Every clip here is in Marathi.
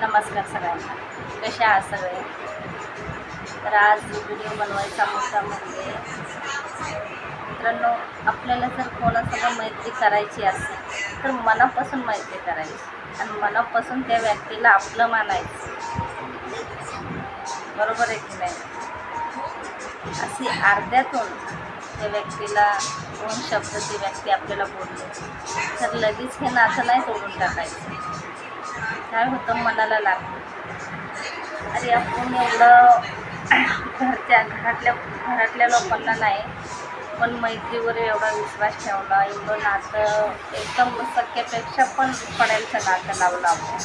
नमस्कार सगळ्यांना. कसे आहात सगळे? तर आज व्हिडिओ बनवायचा मुद्दा म्हणजे मित्रांनो आपल्याला जर कोणासोबत मैत्री करायची असेल तर मनापासून मैत्री करायची आणि मनापासून त्या व्यक्तीला आपलं मानायचं. बरोबर आहे की नाही? अशी अर्ध्यातून त्या व्यक्तीला दोन शब्द ती व्यक्ती आपल्याला बोलली. तर लगेच हे नातं नाही तोडून टाकायचं. काय होतं मनाला लागतं अरे आपण एवढं घरच्या घरातल्या घरातल्या लोकांना नाही पण मैत्रीवर एवढा विश्वास ठेवला एवढं नातं एकदम सख्यापेक्षा पण पडायचं नातं लावलं आपण.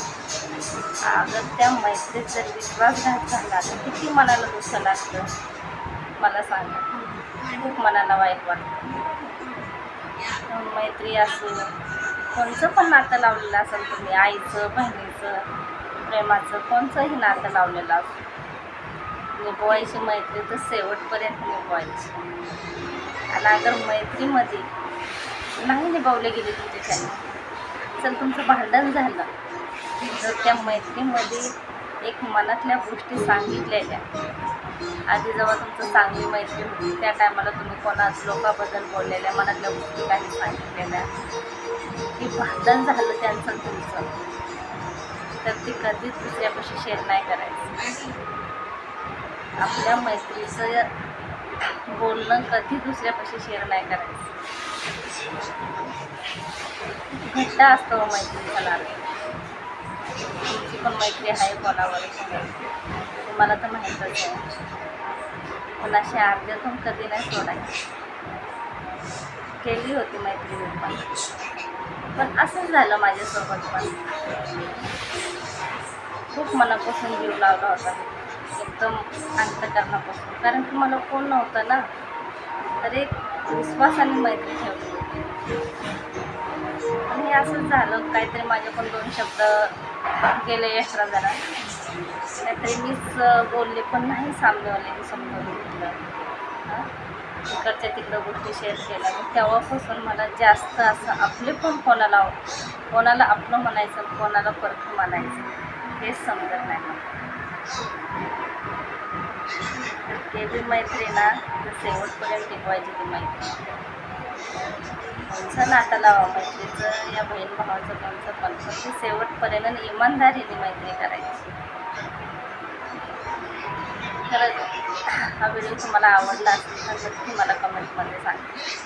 अगर त्या मैत्रीत जर विश्वासघात झाला तर किती मनाला दुःख लागतं मला सांगा. खूप मनाला वाईट वाटतं. मैत्री असो कोणचं पण नातं लावलेलं असेल तुम्ही आईचं बहिणीचं प्रेमाचं कोणचंही नातं लावलेलं असो. निभवायची मैत्री तर शेवटपर्यंत निभवायची. आणि अगर मैत्रीमध्ये नाही निभावले गेले तुमच्याच्याने चल तुमचं भांडण झालं तर त्या मैत्रीमध्ये एक मनातल्या गोष्टी सांगितलेल्या. आधी जेव्हा तुमचं चांगली मैत्री होती त्या टायमाला तुम्ही कोणा लोकाबद्दल बोललेल्या मनातल्या गोष्टी काही सांगितलेल्या. की भांडण झालं त्यांचं तुमचं. तर ते कधीच दुसऱ्यापाशी शेअर नाही करायचं. आपल्या मैत्रीचं बोलणं कधी दुसऱ्यापाशी शेअर नाही करायचं. घट्ट असतं हो मैत्रीचा लागेल तुमची पण मैत्री आहे कोणावर? तुम्हाला तर माहीतच आहे. कोणाशी अर्ध्यातून कधी नाही सोडायची. केली होती मैत्री मी पण. पण असंच झालं माझ्यासोबत पण. खूप मनापासून जीव लावला होता. एकदम अंतकरणापासून. कारण की मला कोण नव्हतं ना. तर एक आणि मैत्री ठेवली. होती आणि हे असंच झालं काहीतरी माझे पण दोन शब्द गेले एक्स्ट्रा जरा काहीतरी मीच बोलले पण नाही सामनेवाल्याने मी घेतलं तिकडच्या तिकडं गोष्टी शेअर केल्या. तेव्हापासून मला जास्त असं आपले पण कोणाला कोणाला आपलं म्हणायचं कोणाला परत म्हणायचं हेच समजत नाही मला. ते बी मैत्री ना तर शेवटपर्यंत टिकवायची ती मैत्री. कोणचं नातं लावा मैत्रीचं या बहीण भावाचं कोणचं पण. पण ते शेवटपर्यंत आणि इमानदारीने मैत्री करायची. खरंच हा व्हिडिओ तुम्हाला आवडला असेल तर नक्की मला कमेंटमध्ये सांगा.